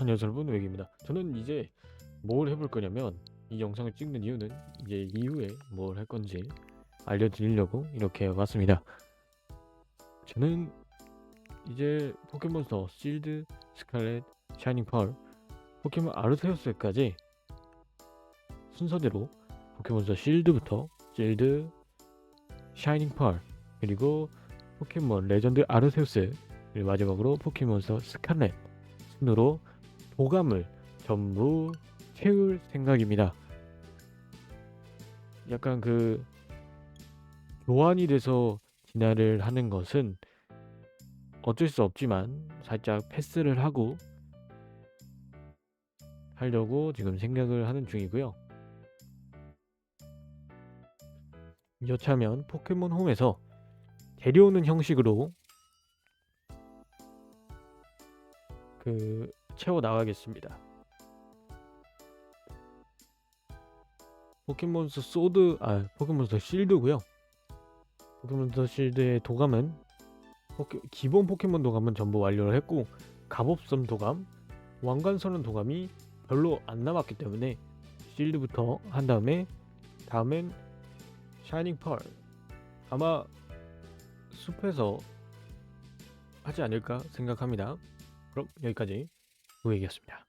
안녕하세요 여러분 외기입니다. 저는 이제 뭘 해볼 거냐면 이 영상을 찍는 이유는 이제 이후에 뭘 할 건지 알려드리려고 이렇게 왔습니다. 저는 이제 포켓몬스터 실드, 스칼렛, 샤이닝 펄, 포켓몬 아르세우스까지 순서대로 포켓몬스터 실드부터 실드, 샤이닝 펄 그리고 포켓몬 레전드 아르세우스 마지막으로 포켓몬스터 스칼렛 순으로 도감을 전부 채울 생각입니다. 약간 그 교환이 돼서 진화를 하는 것은 어쩔 수 없지만 살짝 패스를 하고 하려고 지금 생각을 하는 중이고요. 여차하면 포켓몬 홈에서 데려오는 형식으로 그 채워 나가겠습니다. 포켓몬스터 소드 아 포켓몬스터 실드고요. 포켓몬스터 실드의 도감은 포켓, 기본 포켓몬 도감은 전부 완료를 했고 갑옷섬 도감, 왕관선언 도감이 별로 안 남았기 때문에 실드부터 한 다음에 다음엔 샤이닝 펄 아마 숲에서 하지 않을까 생각합니다. 그럼 여기까지 우에이였습니다